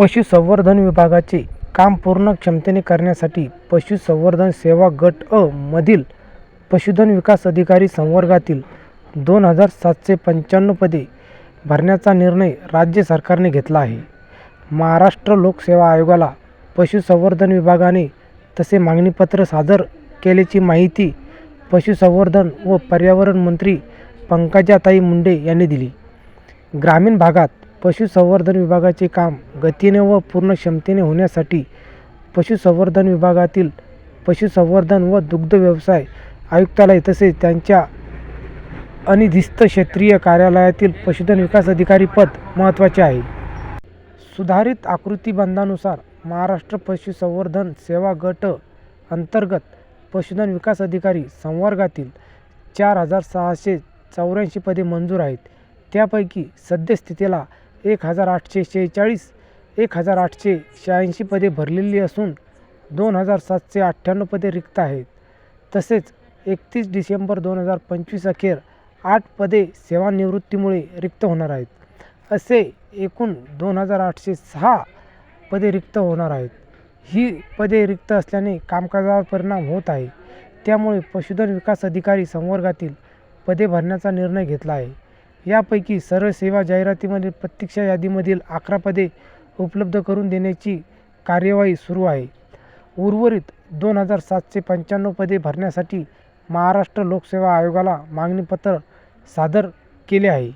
पशुसंवर्धन विभागाचे काम पूर्ण क्षमतेने करण्यासाठी पशुसंवर्धन सेवा गट अ मधील पशुधन विकास अधिकारी संवर्गातील दोन हजार सातशे पंच्याण्णव पदे भरण्याचा निर्णय राज्य सरकारने घेतला आहे. महाराष्ट्र लोकसेवा आयोगाला पशुसंवर्धन विभागाने तसे मागणीपत्र सादर केल्याची माहिती पशुसंवर्धन व पर्यावरण मंत्री पंकजाताई मुंडे यांनी दिली. ग्रामीण भागात पशुसंवर्धन विभागाचे काम गतीने व पूर्ण क्षमतेने होण्यासाठी पशुसंवर्धन विभागातील पशुसंवर्धन व दुग्ध व्यवसाय आयुक्तालय तसेच त्यांच्या अनिधिस्त क्षेत्रीय कार्यालयातील पशुधन विकास अधिकारी पद महत्त्वाचे आहे. सुधारित आकृतीबंधानुसार महाराष्ट्र पशुसंवर्धन सेवा गट अंतर्गत पशुधन विकास अधिकारी संवर्गातील चार हजार सहाशे चौऱ्याऐंशी पदे मंजूर आहेत. त्यापैकी सद्यस्थितीला एक हजार आठशे शेहेचाळीस एक हजार आठशे शहाऐंशी पदे भरलेली असून दोन हजार सातशे अठ्ठ्याण्णव पदे रिक्त आहेत. तसेच एकतीस डिसेंबर दोन हजार पंचवीस अखेर आठ पदे सेवानिवृत्तीमुळे रिक्त होणार आहेत. असे एकूण दोन हजार आठशे सहा पदे रिक्त होणार आहेत. ही पदे रिक्त असल्याने कामकाजावर परिणाम होत आहे. त्यामुळे पशुधन विकास अधिकारी संवर्गातील पदे भरण्याचा निर्णय घेतला आहे. यापैकी सर्व सेवा जाहिरातीमधील प्रतीक्षा यादीमधील अकरा पदे उपलब्ध करून देण्याची कार्यवाही सुरू आहे. उर्वरित दोन हजार सातशे पंच्याण्णव पदे भरण्यासाठी महाराष्ट्र लोकसेवा आयोगाला मागणीपत्र सादर केले आहे.